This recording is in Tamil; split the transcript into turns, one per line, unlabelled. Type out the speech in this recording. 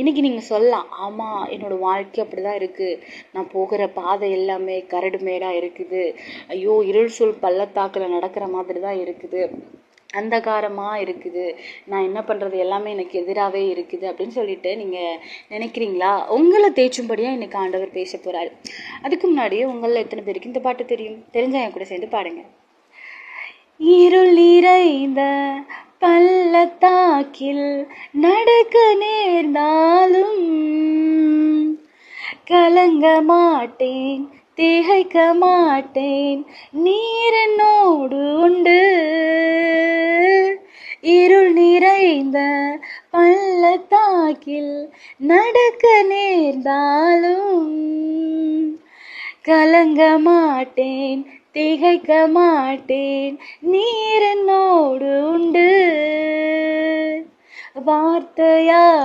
இன்றைக்கி நீங்கள் சொல்லலாம் ஆமாம் என்னோடய வாழ்க்கை அப்படி தான் இருக்குது நான் போகிற பாதை எல்லாமே கரடு மேடாக இருக்குது. ஐயோ இருள் சொல் பள்ளத்தாக்கில் நடக்கிற மாதிரி தான் இருக்குது. அந்தகாரமாக இருக்குது. நான் என்ன பண்ணுறது எல்லாமே எனக்கு எதிராகவே இருக்குது அப்படின்னு சொல்லிட்டு நீங்கள் நினைக்கிறீங்களா? உங்களை தேய்ச்சும்படியாக இன்னைக்கு ஆண்டவர் பேச போகிறாரு அதுக்கு முன்னாடி உங்களில் எத்தனை பேருக்கு இந்த பாட்டு தெரியும்? தெரிஞ்சா என் கூட சேர்ந்து பாடுங்க. இருள் நிறைந்த பள்ளத்தாக்கில் நடக்க நேர்ந்தா கலங்க மாட்டேன் திகைக்க மாட்டேன். நீர் என்னோடு உண்டு. இருள் நிறைந்த பள்ளத்தாக்கில் நடக்க நேர்ந்தாலும் கலங்க மாட்டேன் திகைக்க மாட்டேன். நீர் என்னோடு உண்டு. வார்த்தையா